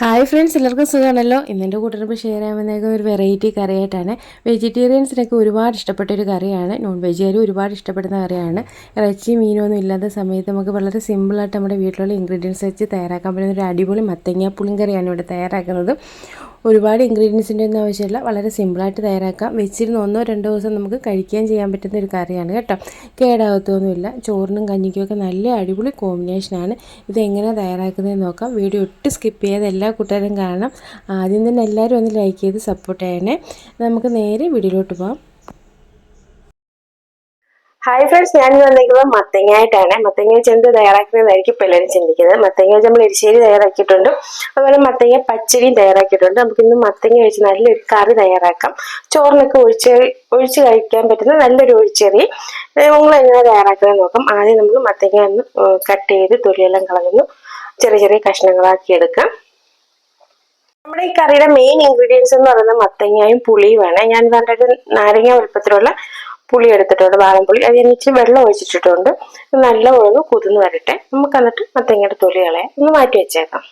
Hi friends എല്ലാവർക്കും സുഖമാണല്ലോ? ഇന്നെന്റെ കൂട്ടരപ്പ് ഷെയർ ചെയ്യാൻ വന്നേക്കുന്ന ഒരു വെറൈറ്റി കറിയായിട്ടാണ്. വെജിറ്റേറിയൻസിനൊക്കെ ഒരുപാട് ഇഷ്ടപ്പെട്ട ഒരു കറിയാണ്. നോൺ വെജുകാരും ഒരുപാട് ഇഷ്ടപ്പെടുന്ന കറിയാണ്. ഇറച്ചി മീനൊന്നും ഇല്ലാത്ത സമയത്ത് നമുക്ക് വളരെ സിമ്പിളായിട്ട് നമ്മുടെ വീട്ടിലുള്ള ഇൻഗ്രീഡിയൻസ് വെച്ച് തയ്യാറാക്കാൻ പറ്റുന്ന ഒരു അടിപൊളി മത്തങ്ങ പുളിങ്കറിയാണ് ഇവിടെ തയ്യാറാക്കുന്നത്. ഒരുപാട് ഇൻഗ്രീഡിയൻസിന്റെ ഒന്നും ആവശ്യമില്ല. വളരെ സിമ്പിളായിട്ട് തയ്യാറാക്കാം. വെച്ചിരുന്ന് ഒന്നോ രണ്ടോ ദിവസം നമുക്ക് കഴിക്കുകയും ചെയ്യാൻ പറ്റുന്ന ഒരു കറിയാണ് കേട്ടോ. കേടാകത്തൊന്നുമില്ല ചോറിനും കഞ്ഞിക്കുമൊക്കെ നല്ല അടിപൊളി കോമ്പിനേഷനാണ് ഇത് എങ്ങനെ നോക്കാം. വീഡിയോ ഒട്ടും സ്കിപ്പ് ചെയ്യാതെ എല്ലാ കൂട്ടുകാരും കാണണം. ആദ്യം തന്നെ എല്ലാവരും ഒന്ന് ലൈക്ക് ചെയ്ത് സപ്പോർട്ട് ചെയ്യണേ. നമുക്ക് നേരെ വീഡിയോയിലോട്ട് പോകാം ഹായ് ഫ്രണ്ട്സ് ഞാൻ വന്നിരിക്കുന്നത് മത്തങ്ങയായിട്ടാണ് മത്തങ്ങ ചെന്ത് തയ്യാറാക്കുന്നതായിരിക്കും എല്ലാവരും ചിന്തിക്കുന്നത്. മത്തങ്ങ വെച്ച് നമ്മൾ എരിശ്ശേരി തയ്യാറാക്കിയിട്ടുണ്ട്. അതുപോലെ മത്തങ്ങ പച്ചടിയും തയ്യാറാക്കിയിട്ടുണ്ട്. നമുക്ക് ഇന്ന് മത്തങ്ങ വെച്ച് നല്ലൊരു കറി തയ്യാറാക്കാം. ചോറിനൊക്കെ ഒഴിച്ച് ഒഴിച്ച് കഴിക്കാൻ പറ്റുന്ന നല്ലൊരു ഒഴിച്ചെറി. നിങ്ങൾ എങ്ങനെ തയ്യാറാക്കുന്നത് നോക്കാം. ആദ്യം നമ്മൾ മത്തങ്ങ ഒന്ന് കട്ട് ചെയ്ത് തൊലിയെല്ലാം കളഞ്ഞു ചെറിയ ചെറിയ കഷ്ണങ്ങളാക്കി എടുക്കാം. നമ്മുടെ ഈ കറിയുടെ മെയിൻ ഇൻഗ്രീഡിയൻസ് എന്ന് പറയുന്നത് മത്തങ്ങയും പുളിയുമാണ്. ഞാൻ പറഞ്ഞിട്ട് നാരങ്ങ വലുപ്പത്തിലുള്ള പുളി എടുത്തിട്ടുണ്ട് വാളംപുളി അത് ഞാൻ വെള്ളം ഒഴിച്ചിട്ടിട്ടുണ്ട്. നല്ല ഒന്ന് കുതിർന്ന് വരട്ടെ. നമുക്ക് എന്നിട്ട് മത്തങ്ങയുടെ തൊലി കളയാം ഒന്ന് മാറ്റി വെച്ചേക്കാം.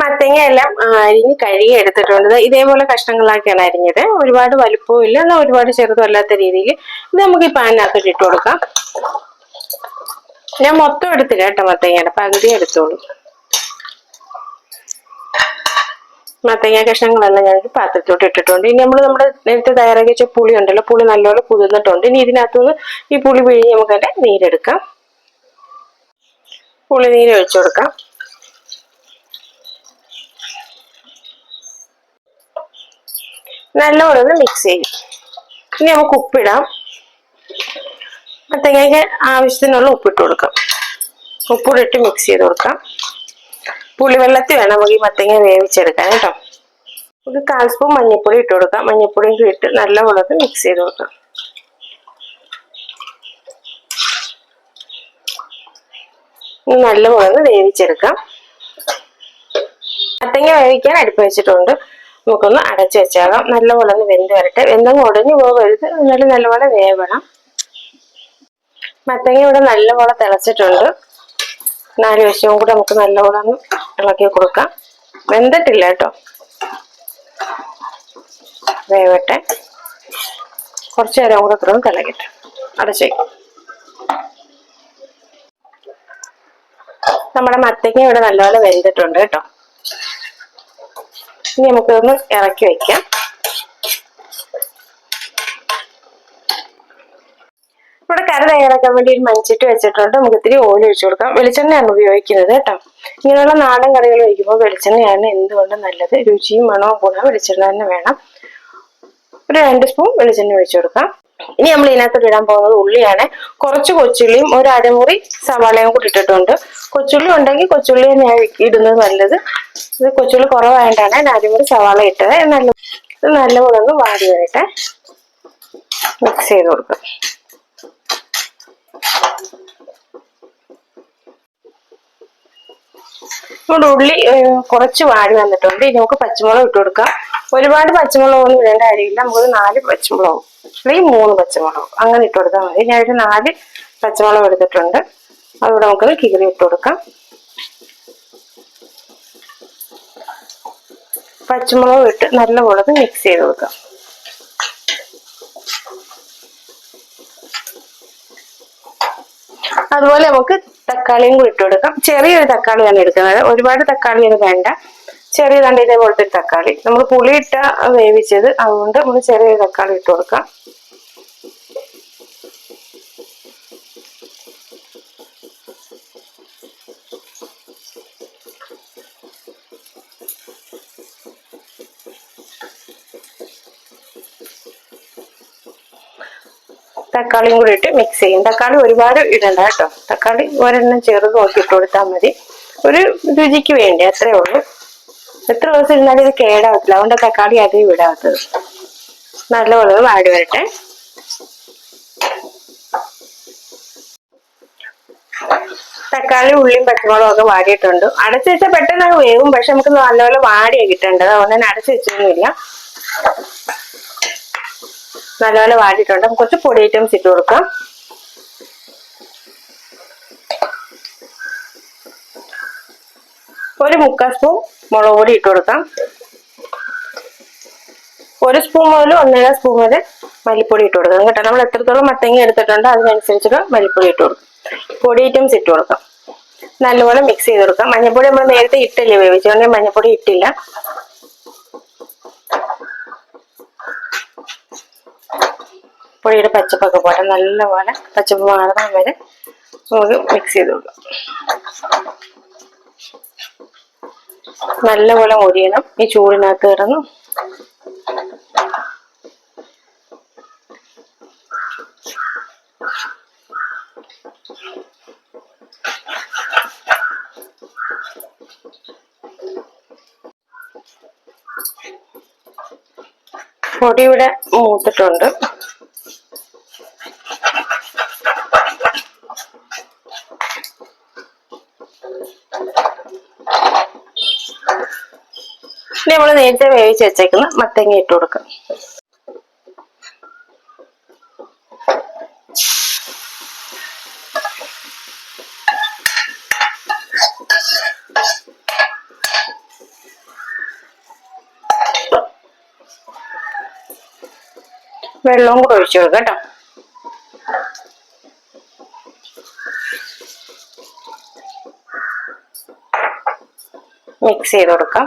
മത്തങ്ങ എല്ലാം അരിഞ്ഞ് കഴുകി എടുത്തിട്ടുണ്ട്. ഇതേപോലെ കഷ്ണങ്ങളാക്കിയാണ് അരിഞ്ഞത്. ഒരുപാട് വലുപ്പവും ഇല്ല എന്നാൽ ഒരുപാട് ചെറുതും അല്ലാത്ത രീതിയിൽ ഇത് നമുക്ക് ഈ പാനിനകത്തോട്ട് ഇട്ട് കൊടുക്കാം. ഞാൻ മൊത്തം എടുത്തില്ല കേട്ടോ മത്തങ്ങയുടെ പകുതി എടുത്തോളൂ. മത്തങ്ങ കഷ്ണങ്ങളെല്ലാം ഞാൻ പാത്രത്തിലോട്ട് ഇട്ടിട്ടുണ്ട്. ഇനി നമ്മൾ നമ്മുടെ നേരത്തെ തയ്യാറാക്കി വെച്ച പുളി ഉണ്ടല്ലോ പുളി നല്ലോണം കുതിർന്നിട്ടുണ്ട്. ഇനി ഇതിനകത്തുനിന്ന് ഈ പുളി പിഴിഞ്ഞ് നമുക്ക് അതിന്റെ നീരെടുക്കാം. പുളി നീര് ഒഴിച്ചു കൊടുക്കാം. നല്ലോണം ഒന്ന് മിക്സ് ചെയ്യും. ഇനി നമുക്ക് ഉപ്പിടാം. മത്തങ്ങയ്ക്ക് ആവശ്യത്തിനുള്ള ഉപ്പിട്ട് കൊടുക്കാം. ഉപ്പിട്ട് മിക്സ് ചെയ്ത് കൊടുക്കാം. പുളിവെള്ളത്തിൽ വേണം നമുക്ക് ഈ മത്തങ്ങ വേവിച്ചെടുക്കാൻ കേട്ടോ. ഒരു കാൽ സ്പൂൺ മഞ്ഞൾപ്പൊടി ഇട്ട് കൊടുക്കാം. മഞ്ഞൾപ്പൊടിയും ഇട്ട് നല്ല വെള്ളത്തിൽ മിക്സ് ചെയ്ത് കൊടുക്കാം. നല്ല മുളക് വേവിച്ചെടുക്കാം. മത്തങ്ങ വേവിക്കാൻ അടുപ്പ് വെച്ചിട്ടുണ്ട്. നമുക്കൊന്ന് അടച്ചു വെച്ചാകാം നല്ല വെള്ളം വെന്ത് വരട്ടെ. വെന്തങ്ങ് ഉടഞ്ഞു പോകരുത്. എന്നാലും നല്ലപോലെ വേവണം. മത്തങ്ങ ഇവിടെ നല്ലപോലെ തിളച്ചിട്ടുണ്ട്. നാല് വശവും കൂടെ നമുക്ക് നല്ലപോലെ ഒന്ന് ഇളക്കി കൊടുക്കാം. വെന്തിട്ടില്ല കേട്ടോ. വേവട്ടെ. കുറച്ചു നേരം കൂടെ തുടർന്ന് തിളക്കട്ടെ. അടച്ചേക്കും നമ്മുടെ മത്തങ്ങ ഇവിടെ നല്ലപോലെ വെന്തിട്ടുണ്ട് കേട്ടോ. ഇനി നമുക്കൊന്ന് ഇറക്കി വെക്കാം ഇവിടെ കറി തയ്യാറാക്കാൻ വേണ്ടി ഒരു മൺചട്ടി വെച്ചിട്ടുണ്ട്. നമുക്ക് ഇത്തിരി ഓയിൽ ഒഴിച്ചു കൊടുക്കാം. വെളിച്ചെണ്ണയാണ് ഉപയോഗിക്കുന്നത് കേട്ടോ. ഇങ്ങനെയുള്ള നാടൻ കറികൾ വയ്ക്കുമ്പോൾ വെളിച്ചെണ്ണയാണ് എന്തുകൊണ്ടും നല്ലത്? രുചിയും മണവും കൂടാൻ വെളിച്ചെണ്ണ തന്നെ വേണം. ഒരു രണ്ട് സ്പൂൺ വെളിച്ചെണ്ണ ഒഴിച്ചു കൊടുക്കാം. ഇനി നമ്മൾ ഇതിനകത്ത് ഇടാൻ പോകുന്നത് ഉള്ളിയാണ്. കുറച്ച് കൊച്ചുള്ളിയും ഒരു അരമുറി സവാളയും കൂടി ഇട്ടിട്ടുണ്ട്. കൊച്ചുള്ളി ഉണ്ടെങ്കിൽ കൊച്ചുള്ളി തന്നെ ഇടുന്നത് നല്ലത്. ഇത് കൊച്ചുള്ളി കുറവായതുകൊണ്ടാണ് ഞാൻ അരമുറി സവാള ഇട്ടത്. നല്ല ഇത് നല്ലപോലെ ഒന്ന് വാടി വരട്ടെ. മിക്സ് ചെയ്ത് കൊടുക്കാം. നമ്മുടെ ഉള്ളി കുറച്ച് വാടി വന്നിട്ടുണ്ട്. ഇനി നമുക്ക് പച്ചമുളക് ഇട്ട് കൊടുക്കാം. ഒരുപാട് പച്ചമുളക് ഒന്നും ഇടേണ്ട കാര്യമില്ല. നമുക്കൊരു നാല് പച്ചമുളകും അല്ലെങ്കിൽ മൂന്ന് പച്ചമുളകും. അങ്ങനെ ഇട്ട് കൊടുത്താൽ മതി. ഞാൻ ഒരു നാല് പച്ചമുളക് എടുത്തിട്ടുണ്ട്. അതുകൂടെ നമുക്കൊന്ന് കിഴി ഇട്ട് കൊടുക്കാം. പച്ചമുളക് ഇട്ട് നല്ലപോലെ മിക്സ് ചെയ്ത് കൊടുക്കാം. അതുപോലെ നമുക്ക് തക്കാളിയും കൂടി ഇട്ട് കൊടുക്കാം. ചെറിയൊരു തക്കാളിയാണ് എടുക്കുന്നത്. ഒരുപാട് തക്കാളി അത് വേണ്ട. ചെറിയ കണ്ട ഇതേപോലത്തെ തക്കാളി. നമ്മൾ പുളി പുളിയിട്ട വേവിച്ചത് അതുകൊണ്ട് നമ്മൾ ചെറിയൊരു തക്കാളി ഇട്ട് കൊടുക്കാം. തക്കാളിയും കൂടി ഇട്ട് മിക്സ് ചെയ്യും. തക്കാളി ഒരുപാട് ഇടണ്ട കേട്ടോ. തക്കാളി ഒരെണ്ണം ചെറുത് നോക്കിയിട്ട് കൊടുത്താൽ മതി. ഒരു രുചിക്ക് വേണ്ടി അത്രേ ഉള്ളൂ. എത്ര ദിവസം ഇരുന്നാലും ഇത് കേടാവത്തില്ല. അതുകൊണ്ട് തക്കാളി അതേ വിടാത്തത് നല്ലപോലെ വാടി വരട്ടെ. തക്കാളി ഉള്ളിയും പച്ചമുളകും ഒക്കെ വാടിയിട്ടുണ്ട്. അടച്ചു വെച്ചാൽ പെട്ടെന്ന് വേവും. പക്ഷെ നമുക്ക് നല്ലപോലെ വാടിയാ കിട്ടേണ്ടത്. അതുകൊണ്ട് തന്നെ അടച്ചു വെച്ചൊന്നുമില്ല. നല്ലപോലെ വാടിയിട്ടുണ്ട്. കുറച്ച് പൊടി ഐറ്റംസ് ഇട്ട് കൊടുക്കാം. ഒരു മുക്കാൽ സ്പൂൺ മുളക് പൊടി ഇട്ട് കൊടുക്കാം. ഒരു സ്പൂൺ മുതൽ ഒന്നര സ്പൂൺ വരെ മല്ലിപ്പൊടി ഇട്ട് കൊടുക്കാം. കേട്ടോ നമ്മൾ എത്രത്തോളം മത്തങ്ങ എടുത്തിട്ടുണ്ടോ അതിനനുസരിച്ചിട്ട് മല്ലിപ്പൊടി ഇട്ട് കൊടുക്കും. പൊടി ഐറ്റംസ് ഇട്ട് കൊടുക്കാം. നല്ലപോലെ മിക്സ് ചെയ്ത് കൊടുക്കാം. മഞ്ഞൾപ്പൊടി നമ്മൾ നേരത്തെ ഇട്ടില്ലേ വേവിച്ചുകൊണ്ട് മഞ്ഞപ്പൊടി ഇട്ടില്ല. പൊടിയുടെ പച്ചപ്പൊക്കെ പോട്ടെ നല്ലപോലെ പച്ചപ്പ് മാറുന്ന വരെ നമുക്ക് മിക്സ് ചെയ്ത് കൊടുക്കാം. നല്ലപോലെ മൊരിയണം. ഈ ചൂടിനകത്ത് കിടന്ന് പൊടിയുടെ മൂത്തിട്ടുണ്ട്. നമ്മൾ നേരത്തെ വേവിച്ച് വെച്ചേക്കുന്ന മത്തങ്ങ ഇട്ട് കൊടുക്കാം. വെള്ളവും കൂടെ ഒഴിച്ചു കൊടുക്കാം കേട്ടോ. മിക്സ് ചെയ്ത് കൊടുക്കാം.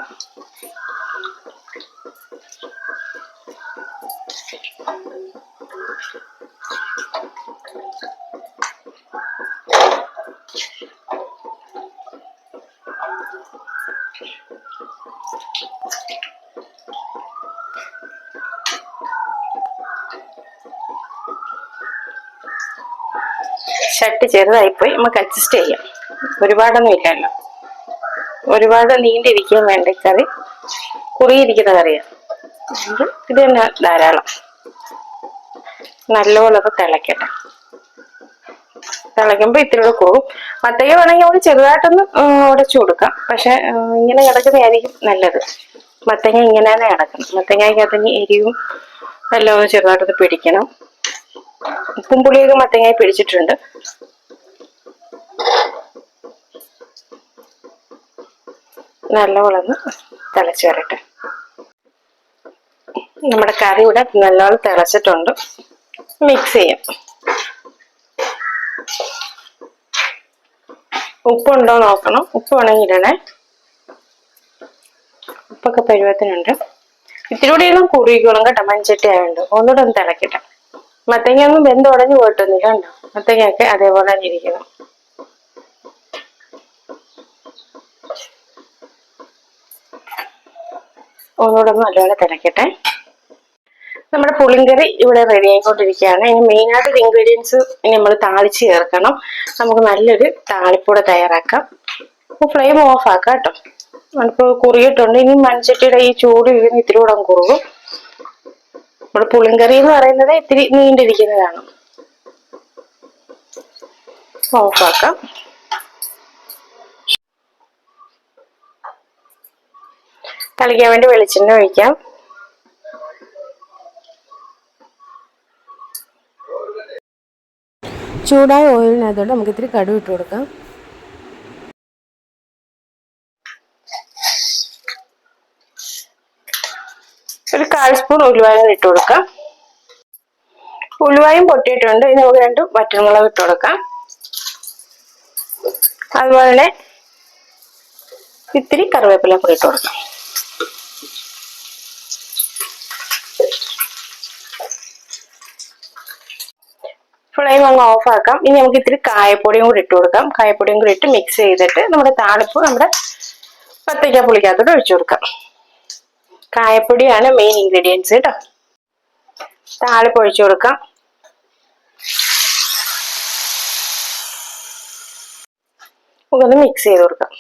ഷർട്ട് ചെറുതായിപ്പോയി. നമുക്ക് അഡ്ജസ്റ്റ് ചെയ്യാം. ഒരുപാടൊന്നും ഇല്ലല്ലോ. ഒരുപാട് നീണ്ടിരിക്കാൻ വേണ്ട കറി. കുറിയിരിക്കുന്ന കറിയാണ് ഇത് തന്നെ ധാരാളം. നല്ലപോലെ തിളയ്ക്കട്ടെ തിളയ്ക്കുമ്പോൾ ഇത്തിരി കൂടെ കൂടും. മത്തയ്ക്ക വേണമെങ്കിൽ നമുക്ക് ചെറുതായിട്ടൊന്ന് ഉടച്ചു കൊടുക്കാം. പക്ഷെ ഇങ്ങനെ കിടക്കുന്നതായിരിക്കും നല്ലത്. മത്തങ്ങ ഇങ്ങനെ തന്നെ കിടക്കണം മത്തങ്ങയ്ക്കകത്ത് എരിവും എല്ലാം ഒന്ന് ചെറുതായിട്ടൊന്ന് പിടിക്കണം. ഉപ്പും പുളിയൊക്കെ മത്തങ്ങായി പിടിച്ചിട്ടുണ്ട്. നല്ല വളർന്ന് തിളച്ച് വരട്ടെ. നമ്മുടെ കറി ഇവിടെ നല്ലോണം തിളച്ചിട്ടുണ്ട്. മിക്സ് ചെയ്യാം. ഉപ്പുണ്ടോ നോക്കണം. ഉപ്പ് വേണമെങ്കിൽ ഇടണേ ഉപ്പൊക്കെ പരുവത്തിനുണ്ട് ഇത്തിരി കൂടി എല്ലാം കുറുകിക്കോളും കേട്ടോ. മഞ്ചട്ടി ആയതുകൊണ്ട് ഒന്നുകൂടെ ഒന്ന് തിളക്കിട്ടെ. മത്തങ്ങ ഒന്നും ബന്ധം ഉടഞ്ഞു പോയിട്ടൊന്നുമില്ല കണ്ടോ? മത്തങ്ങയൊക്കെ അതേപോലെ തന്നെ ഇരിക്കണം ഒന്നുകൂടെ ഒന്ന് നല്ലപോലെ തിളക്കട്ടെ. നമ്മുടെ പുളിങ്കറി ഇവിടെ റെഡി ആയിക്കൊണ്ടിരിക്കുകയാണ്. ഇനി മെയിനായിട്ട് ഇൻഗ്രീഡിയൻസ് നമ്മൾ താളിച്ച് ചേർക്കണം. നമുക്ക് നല്ലൊരു താളിപ്പൂടെ തയ്യാറാക്കാം. അപ്പോൾ ഫ്ലെയിം ഓഫ് ആക്കാം കേട്ടോ. നമുക്ക് കുറിയിട്ടുണ്ട് ഇനി മൺചട്ടിയുടെ ഈ ചൂട് ഇരുന്ന് ഇത്തിരി കൂടെ കുറുകും. നമ്മുടെ പുളിങ്കറി എന്ന് പറയുന്നത് ഇത്തിരി നീണ്ടിരിക്കുന്നതാണ്. ഓഫ് ഓഫാക്കാം തളിക്കാൻ വേണ്ടി വെളിച്ചെണ്ണ ഒഴിക്കാം. ചൂടായ ഓയിലിനകത്തോട്ട് നമുക്ക് ഇത്തിരി കടുവ് ഇട്ട് കൊടുക്കാം. ഒരു കാൽ സ്പൂൺ ഉലുവായും ഇട്ട് കൊടുക്കാം. ഉലുവായും പൊട്ടിയിട്ടുണ്ട്. ഇനി നമുക്ക് രണ്ട് വറ്റൽമുളക് ഇട്ട് കൊടുക്കാം. അതുപോലെ തന്നെ ഇത്തിരി കറിവേപ്പില കൂടി ഇട്ട് കൊടുക്കാം. ഫ്ലെയിം അങ്ങ് ഓഫ് ആക്കാം. ഇനി നമുക്ക് ഇത്തിരി കായപ്പൊടിയും കൂടി ഇട്ട് കൊടുക്കാം. കായപ്പൊടിയും കൂടി ഇട്ട് മിക്സ് ചെയ്തിട്ട് നമ്മുടെ താളിപ്പ് നമ്മുടെ പത്തയ്ക്ക പുളിക്കകത്തോട്ട് ഒഴിച്ചു കൊടുക്കാം. കായപ്പൊടിയാണ് മെയിൻ ഇൻഗ്രീഡിയൻസ് കേട്ടോ താളിപ്പ് ഒഴിച്ചു കൊടുക്കാം. നമുക്കൊന്ന് മിക്സ് ചെയ്ത് കൊടുക്കാം.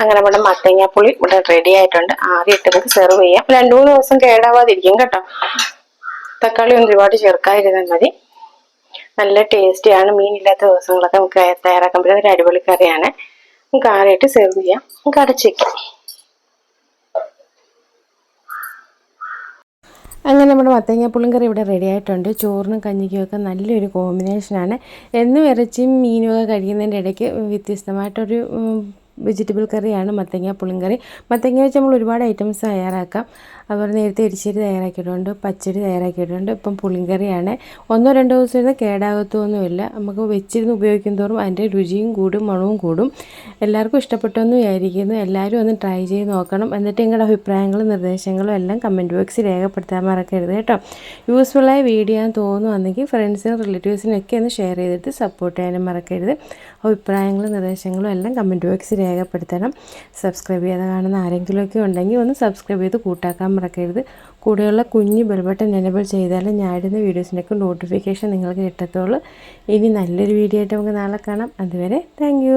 അങ്ങനെ നമ്മുടെ മത്തങ്ങാപ്പുളി ഇവിടെ റെഡി ആയിട്ടുണ്ട്. ആദ്യം ഇട്ട് നമുക്ക് സെർവ് ചെയ്യാം രണ്ടു മൂന്ന് ദിവസം കേടാവാതിരിക്കും കേട്ടോ. തക്കാളി ഒരുപാട് ചേർക്കാതിരുന്നാൽ മതി. നല്ല ടേസ്റ്റിയാണ് മീനില്ലാത്ത ദിവസങ്ങളൊക്കെ നമുക്ക് തയ്യാറാക്കാൻ പറ്റുന്ന ഒരു അടിപൊളി കറിയാണ്. നമുക്ക് ആറായിട്ട് സെർവ് ചെയ്യാം. നമുക്ക് അടച്ചേക്കാം അങ്ങനെ നമ്മുടെ മത്തങ്ങ കറി ഇവിടെ റെഡി ആയിട്ടുണ്ട്. ചോറിനും കഞ്ഞിക്കും ഒക്കെ നല്ലൊരു കോമ്പിനേഷനാണ് എന്നും ഇറച്ചിയും മീനും ഒക്കെ കഴിക്കുന്നതിന്റെ ഇടയ്ക്ക് വ്യത്യസ്തമായിട്ടൊരു വെജിറ്റബിൾ കറിയാണ് മത്തങ്ങ പുളിങ്കറി. മത്തങ്ങ വെച്ച് നമ്മൾ ഒരുപാട് ഐറ്റംസ് തയ്യാറാക്കാം. അതുപോലെ നേരത്തെ എരിശ്ശേരി തയ്യാറാക്കിയിട്ടുണ്ട് പച്ചടി തയ്യാറാക്കിയിട്ടുണ്ട്. ഇപ്പം പുളിങ്കറിയാണ്. ഒന്നോ രണ്ടോ ദിവസം ഇരുന്ന് കേടാകത്തൊന്നുമില്ല. നമുക്ക് വെച്ചിരുന്ന് ഉപയോഗിക്കും തോറും അതിന്റെ രുചിയും കൂടും മണവും കൂടും. എല്ലാവർക്കും ഇഷ്ടപ്പെട്ടെന്ന് വിചാരിക്കുന്നു. എല്ലാവരും ഒന്ന് ട്രൈ ചെയ്ത് നോക്കണം. എന്നിട്ട് നിങ്ങളുടെ അഭിപ്രായങ്ങളും നിർദ്ദേശങ്ങളും എല്ലാം കമന്റ് ബോക്സിൽ രേഖപ്പെടുത്താൻ മറക്കരുത് കേട്ടോ. യൂസ്ഫുള്ളായ വീഡിയോ ആണെന്ന് തോന്നുവാണെങ്കിൽ ഫ്രണ്ട്സിനും റിലേറ്റീവ്സിനൊക്കെ ഒന്ന് ഷെയർ ചെയ്തിട്ട് സപ്പോർട്ട് ചെയ്യാനും മറക്കരുത്. അഭിപ്രായങ്ങളും നിർദ്ദേശങ്ങളും എല്ലാം കമന്റ് ബോക്സിൽ രേഖപ്പെടുത്തണം. സബ്സ്ക്രൈബ് ചെയ്യാതെ കാണുന്ന ആരെങ്കിലുമൊക്കെ ഉണ്ടെങ്കിൽ ഒന്ന് സബ്സ്ക്രൈബ് ചെയ്ത് കൂട്ടാക്കാൻ മറക്കരുത്. കൂടെയുള്ള കുഞ്ഞ് ബെൽബട്ടൺ എനേബിൾ ചെയ്താൽ ഞാൻ ഇടുന്ന വീഡിയോസിന്റെയൊക്കെ നോട്ടിഫിക്കേഷൻ നിങ്ങൾക്ക് കിട്ടത്തുള്ളൂ. ഇനി നല്ലൊരു വീഡിയോ ആയിട്ട് നമുക്ക് നാളെ കാണാം. അതുവരെ താങ്ക്